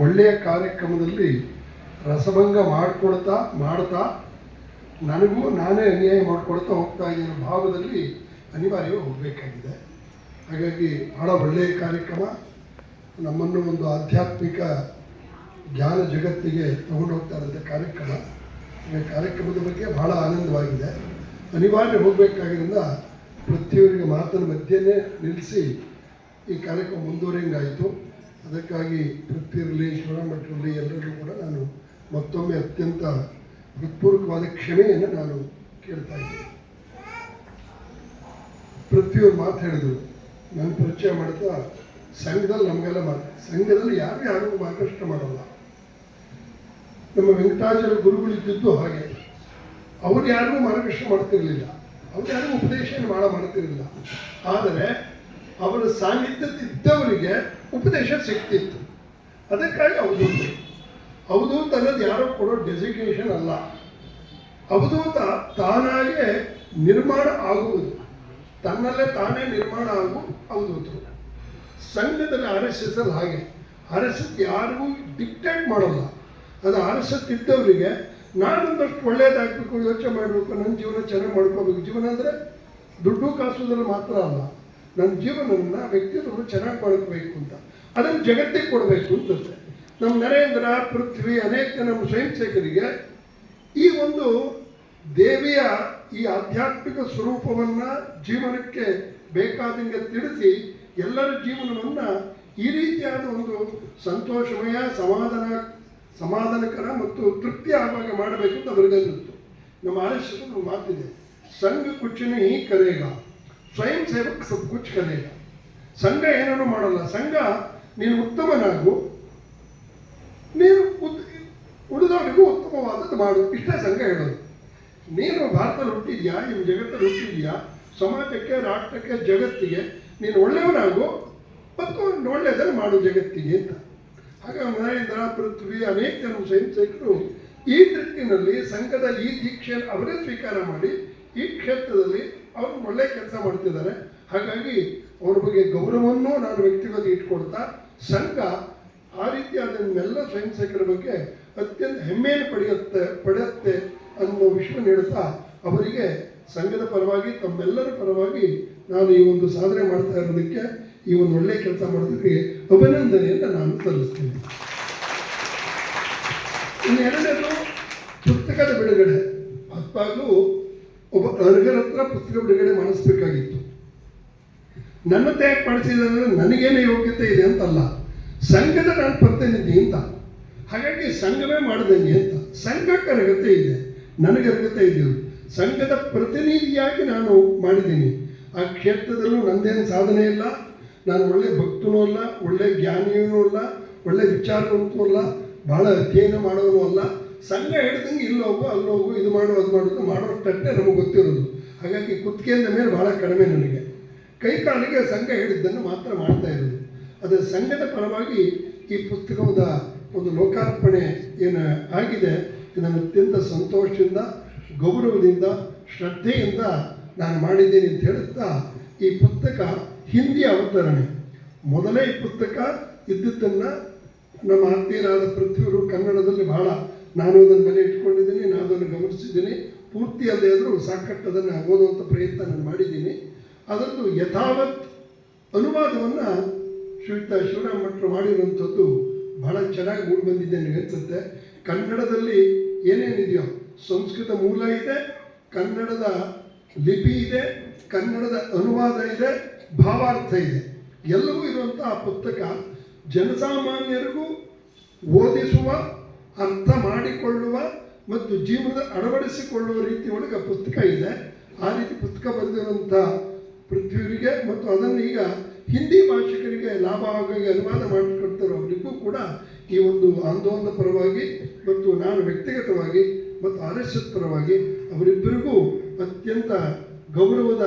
ಒಳ್ಳೆಯ ಕಾರ್ಯಕ್ರಮದಲ್ಲಿ ರಸಭಂಗ ಮಾಡಿಕೊಳ್ತಾ, ಮಾಡ್ತಾ ನನಗೂ ನಾನೇ ಅನ್ಯಾಯ ಮಾಡ್ಕೊಳ್ತಾ ಹೋಗ್ತಾ ಇದ್ದೀನಿ ಭಾವದಲ್ಲಿ ಅನಿವಾರ್ಯವಾಗಿ ಹೋಗಬೇಕಾಗಿದೆ. ಹಾಗಾಗಿ ಬಹಳ ಒಳ್ಳೆಯ ಕಾರ್ಯಕ್ರಮ. ನಮ್ಮನ್ನು ಒಂದು ಆಧ್ಯಾತ್ಮಿಕ ಜ್ಞಾನ ಜಗತ್ತಿಗೆ ತಗೊಂಡು ಹೋಗ್ತಾ ಇರೋಂಥ ಕಾರ್ಯಕ್ರಮ. ಈ ಕಾರ್ಯಕ್ರಮದ ಬಗ್ಗೆ ಬಹಳ ಆನಂದವಾಗಿದೆ. ಅನಿವಾರ್ಯ ಹೋಗಬೇಕಾಗಿರೋದ್ರಿಂದ ಪ್ರತಿಯೊಬ್ಬರಿಗೆ ಮಾತಿನ ಮಧ್ಯೆಯೇ ನಿಲ್ಲಿಸಿ ಈ ಕಾರ್ಯಕ್ರಮ ಮುಂದುವರಿಯಂಗಾಯಿತು ಅದಕ್ಕಾಗಿ ತೃಪ್ತಿರಲಿ ಶಿವರಾಮಠರಲ್ಲಿ ಎಲ್ಲರಿಗೂ ಕೂಡ ನಾನು ಮತ್ತೊಮ್ಮೆ ಅತ್ಯಂತ ಹೃತ್ಪೂರ್ವಕವಾದ ಕ್ಷಮೆಯನ್ನು ನಾನು ಕೇಳ್ತಾ ಇದ್ದೀನಿ. ಪ್ರತಿಯೊಂದು ಮಾತು ಹೇಳಿದ್ರು ನಾನು ಪರಿಚಯ ಮಾಡ್ತಾ ಸಂಘದಲ್ಲಿ ನಮಗೆಲ್ಲ ಮಾತು, ಸಂಘದಲ್ಲಿ ಯಾರು ಯಾರಿಗೂ ಮಾರ್ಗಷ್ಟ ಮಾಡಲ್ಲ. ನಮ್ಮ ವೆಂಕಟಾಚಾರ್ಯ ಗುರುಗಳಿದ್ದಿದ್ದು ಹಾಗೆ. ಅವ್ರು ಯಾರಿಗೂ ಮಾರ್ಗದರ್ಶನ ಮಾಡ್ತಿರಲಿಲ್ಲ. ಅವ್ರು ಯಾರಿಗೂ ಉಪದೇಶ ಮಾಡ ಮಾಡ್ತಿರಲಿಲ್ಲ. ಆದರೆ ಅವರ ಸಾನ್ನಿಧ್ಯದಿದ್ದವರಿಗೆ ಉಪದೇಶ ಸಿಕ್ತಿತ್ತು. ಅದಕ್ಕಾಗಿ ಅವಧೂತ ಅವಧೂತ ಅನ್ನೋದು ಯಾರೋ ಕೊಡೋ ಡೆಸಿಗ್ನೇಷನ್ ಅಲ್ಲ. ಅವಧೂತ ತಾನಾಗೆ ನಿರ್ಮಾಣ ಆಗುವುದು. ತನ್ನಲ್ಲೇ ತಾನೇ ನಿರ್ಮಾಣ ಆಗು ಅವಧೂತರು ಸಂಘದಲ್ಲಿ ಆರ್ ಎಸ್ ಎಸ್ ಅಲ್ಲಿ ಹಾಗೆ. ಆರ್ ಎಸ್ ಎಸ್ ಯಾರಿಗೂ ಡಿಕ್ಟೇಟ್ ಮಾಡೋಲ್ಲ. ಅದು ಆರ್ ಎಸ್ ಎಸ್ ಇದ್ದವರಿಗೆ ನಾನೊಂದಷ್ಟು ಒಳ್ಳೇದಾಗಬೇಕು, ಯೋಚನೆ ಮಾಡಬೇಕು, ನನ್ನ ಜೀವನ ಚೆನ್ನಾಗಿ ಮಾಡ್ಕೋಬೇಕು. ಜೀವನ ಅಂದರೆ ದುಡ್ಡು ಕಾಸುವುದ್ರಲ್ಲಿ ಮಾತ್ರ ಅಲ್ಲ. ನನ್ನ ಜೀವನವನ್ನು ವ್ಯಕ್ತಿತ್ವವನ್ನು ಚೆನ್ನಾಗಿ ಬಳಕಬೇಕು ಅಂತ. ಅದನ್ನು ಜಗತ್ತಿಗೆ ಕೊಡಬೇಕು ಅಂತ ನಮ್ಮ ನರೇಂದ್ರ, ಪೃಥ್ವಿ ಅನೇಕ ನಮ್ಮ ಸ್ವಯಂ ಸೇವಕರಿಗೆ ಈ ಒಂದು ದೇವಿಯ ಈ ಆಧ್ಯಾತ್ಮಿಕ ಸ್ವರೂಪವನ್ನು ಜೀವನಕ್ಕೆ ಬೇಕಾದಂಗೆ ತಿಳಿಸಿ ಎಲ್ಲರ ಜೀವನವನ್ನು ಈ ರೀತಿಯಾದ ಒಂದು ಸಂತೋಷಮಯ, ಸಮಾಧಾನ, ಸಮಾಧಾನಕರ ಮತ್ತು ತೃಪ್ತಿ ಆಗುವಾಗ ಮಾಡಬೇಕು ಅಂತ ಅವರಿಗನ್ನಿತ್ತು ನಮ್ಮ ಆಲಸ್ಯದ ಮಾತಿದೆ, ಸಂಘ ಕುಚ್ಚಿನ ಈ ಕರೆಗ ಸ್ವಯಂ ಸೇವಕ ಕರೆಗ ಸಂಘ ಏನನ್ನು ಮಾಡಲ್ಲ. ಸಂಘ, ನೀನು ಉತ್ತಮನಾಗು. ನೀನು ಉಳಿದವರಿಗೂ ಉತ್ತಮವಾದದ್ದು ಮಾಡು. ಇಷ್ಟೇ ಸಂಘ ಹೇಳೋದು. ನೀನು ಭಾರತದಲ್ಲಿ ಹುಟ್ಟಿದ್ಯಾ? ನಿಮ್ಮ ಜಗತ್ತಲ್ಲಿ ಹುಟ್ಟಿದ್ಯಾ? ಸಮಾಜಕ್ಕೆ, ರಾಷ್ಟ್ರಕ್ಕೆ, ಜಗತ್ತಿಗೆ ನೀನು ಒಳ್ಳೆಯವನಾಗು. ಮತ್ತು ಒಳ್ಳೆಯದನ್ನು ಮಾಡು ಜಗತ್ತಿಗೆ ಅಂತ. ಹಾಗೆ ಮಹೇಂದ್ರ, ಪೃಥ್ವಿ ಅನೇಕ ಜನ ಸ್ವಯಂ ಸೇವಕರು ಈ ದೃಷ್ಟಿನಲ್ಲಿ ಸಂಘದ ಈ ದೀಕ್ಷೆಯನ್ನು ಅವರೇ ಸ್ವೀಕಾರ ಮಾಡಿ ಈ ಕ್ಷೇತ್ರದಲ್ಲಿ ಅವರು ಒಳ್ಳೆ ಕೆಲಸ ಮಾಡ್ತಿದ್ದಾರೆ. ಹಾಗಾಗಿ ಅವ್ರ ಬಗ್ಗೆ ಗೌರವವನ್ನು ನಾನು ವ್ಯಕ್ತಿಗತ ಇಟ್ಕೊಡ್ತಾ ಸಂಘ ಆ ರೀತಿ ಅದನ್ನೆಲ್ಲ ಸ್ವಯಂ ಸೇವಕರ ಬಗ್ಗೆ ಅತ್ಯಂತ ಹೆಮ್ಮೆಯನ್ನು ಪಡೆಯುತ್ತೆ ಪಡೆಯುತ್ತೆ ಅನ್ನೋ ವಿಷಯ ನೀಡುತ್ತಾ ಅವರಿಗೆ ಸಂಘದ ಪರವಾಗಿ, ತಮ್ಮೆಲ್ಲರ ಪರವಾಗಿ ನಾನು ಈ ಒಂದು ಸಾಧನೆ ಮಾಡ್ತಾ ಇರೋದಕ್ಕೆ ಈ ಒಂದು ಒಳ್ಳೆಯ ಕೆಲಸ ಮಾಡೋದಕ್ಕೆ ಅಭಿನಂದನೆಯನ್ನು ನಾನು ಸಲ್ಲಿಸ್ತೀನಿ. ಇನ್ನು ಎರಡನೇದು ಪುಸ್ತಕದ ಬಿಡುಗಡೆ. ಹತ್ತಾಗಲೂ ಒಬ್ಬ ಅರ್ಗರ ಹತ್ರ ಪುಸ್ತಕ ಬಿಡುಗಡೆ ಮಾಡಿಸ್ಬೇಕಾಗಿತ್ತು. ನನ್ನ ತ್ಯಾಗ ಪಡಿಸಿದ್ರೆ ನನಗೇನು ಯೋಗ್ಯತೆ ಇದೆ ಅಂತಲ್ಲ. ಸಂಘದ ನಾನು ಪ್ರತಿನಿಧಿ ಅಂತ. ಹಾಗಾಗಿ ಸಂಘವೇ ಮಾಡಿದಂಗೆ ಅಂತ. ಸಂಘಕ್ಕೆ ಅರ್ಹತೆ ಇದೆ. ನನಗೆ ಅರ್ಹತೆ ಇದೆ. ಸಂಘದ ಪ್ರತಿನಿಧಿಯಾಗಿ ನಾನು ಮಾಡಿದ್ದೀನಿ. ಆ ಕ್ಷೇತ್ರದಲ್ಲೂ ನಂದೇನು ಸಾಧನೆ ಇಲ್ಲ. ನಾನು ಒಳ್ಳೆ ಭಕ್ತನೂ ಅಲ್ಲ, ಒಳ್ಳೆ ಜ್ಞಾನಿಯೂ ಅಲ್ಲ, ಒಳ್ಳೆ ವಿಚಾರವಂತೂ ಅಲ್ಲ ಭಾಳ ಅಧ್ಯಯನ ಮಾಡೋನು ಅಲ್ಲ. ಸಂಘ ಹೇಳ್ದಂಗೆ ಇಲ್ಲಿ ಹೋಗು, ಅಲ್ಲಿ ಹೋಗು, ಇದು ಮಾಡು, ಅದು ಮಾಡೋದು ತಟ್ಟೆ ನಮಗೆ ಗೊತ್ತಿರೋದು. ಹಾಗಾಗಿ ಕುತ್ತಿಗೆಯಿಂದ ಮೇಲೆ ಭಾಳ ಕಡಿಮೆ ನನಗೆ. ಕೈ ಕಾಲಿಗೆ ಸಂಘ ಹೇಳಿದ್ದನ್ನು ಮಾತ್ರ ಮಾಡ್ತಾ ಇರೋದು. ಅದರ ಸಂಘದ ಪರವಾಗಿ ಈ ಪುಸ್ತಕದ ಒಂದು ಲೋಕಾರ್ಪಣೆ ಏನು ಆಗಿದೆ ಇದನ್ನು ಅತ್ಯಂತ ಸಂತೋಷದಿಂದ, ಗೌರವದಿಂದ, ಶ್ರದ್ಧೆಯಿಂದ ನಾನು ಮಾಡಿದ್ದೀನಿ ಅಂತ ಹೇಳುತ್ತಾ, ಈ ಪುಸ್ತಕ ಹಿಂದಿ ಅವತರಣೆ. ಮೊದಲೇ ಈ ಪುಸ್ತಕ ಇದ್ದಿದ್ದನ್ನು ನಮ್ಮ ಆತ್ಮೀಯರಾದ ಪೃಥ್ವಿಯವರು ಕನ್ನಡದಲ್ಲಿ ಬಹಳ ನಾನು ಅದನ್ನು ಬೆಲೆ ಇಟ್ಕೊಂಡಿದ್ದೀನಿ, ನಾನು ಅದನ್ನು ಗಮನಿಸಿದ್ದೀನಿ ಪೂರ್ತಿ ಅಲ್ಲದೆ ಆದರೂ ಸಾಕಷ್ಟು ಅದನ್ನು ಓದುವಂಥ ಪ್ರಯತ್ನ ನಾನು ಮಾಡಿದ್ದೀನಿ. ಅದರದ್ದು ಯಥಾವತ್ ಅನುವಾದವನ್ನು ಶ್ರೀಯುತ ಶಿವರಾಮ್ ಭಟ್ರು ಮಾಡಿರುವಂಥದ್ದು ಬಹಳ ಚೆನ್ನಾಗಿ ಮೂಡಿ ಬಂದಿದೆ ನನಗೆ ಅನ್ಸುತ್ತೆ ಕನ್ನಡದಲ್ಲಿ ಏನೇನಿದೆಯೋ, ಸಂಸ್ಕೃತ ಮೂಲ ಇದೆ, ಕನ್ನಡದ ಲಿಪಿ ಇದೆ, ಕನ್ನಡದ ಅನುವಾದ ಇದೆ, ಭಾವಾರ್ಥ ಇದೆ. ಎಲ್ಲವೂ ಇರುವಂಥ ಪುಸ್ತಕ ಜನಸಾಮಾನ್ಯರಿಗೂ ಓದಿಸುವ ಅರ್ಥ ಮಾಡಿಕೊಳ್ಳುವ ಮತ್ತು ಜೀವನದ ಅಳವಡಿಸಿಕೊಳ್ಳುವ ರೀತಿ ಒಳಗೆ ಪುಸ್ತಕ ಇದೆ. ಆ ರೀತಿ ಪುಸ್ತಕ ಬರೆದಿರುವಂಥ ಪೃಥ್ವಿಯವರಿಗೆ ಮತ್ತು ಅದನ್ನು ಈಗ ಹಿಂದಿ ಭಾಷಿಕರಿಗೆ ಲಾಭ ಆಗಿ ಅನುವಾದ ಮಾಡಿಕೊಡ್ತಾರೋ ಅವರಿಗೂ ಕೂಡ ಈ ಒಂದು ಆಂದೋಲನ ಪರವಾಗಿ ಮತ್ತು ನಾನು ವ್ಯಕ್ತಿಗತವಾಗಿ ಮತ್ತು ಆರ್ ಎಸ್ ಎಸ್ ಪರವಾಗಿ ಅವರಿಬ್ಬರಿಗೂ ಅತ್ಯಂತ ಗೌರವದ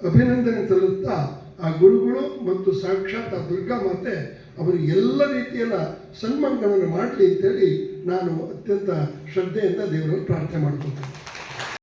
ಅಭಿನಂದನೆ ಸಲ್ಲುತ್ತಾ ಆ ಗುರುಗಳು ಮತ್ತು ಸಾಕ್ಷಾತ್ ಆ ದುರ್ಗಾ ಮಾತೆ ಅವರಿಗೆ ಎಲ್ಲ ರೀತಿಯಲ್ಲ ಸನ್ಮಾನಗಳನ್ನು ಮಾಡಲಿ ಅಂತೇಳಿ ನಾನು ಅತ್ಯಂತ ಶ್ರದ್ಧೆಯಿಂದ ದೇವರಲ್ಲಿ ಪ್ರಾರ್ಥನೆ ಮಾಡ್ಕೊಳ್ತೇನೆ.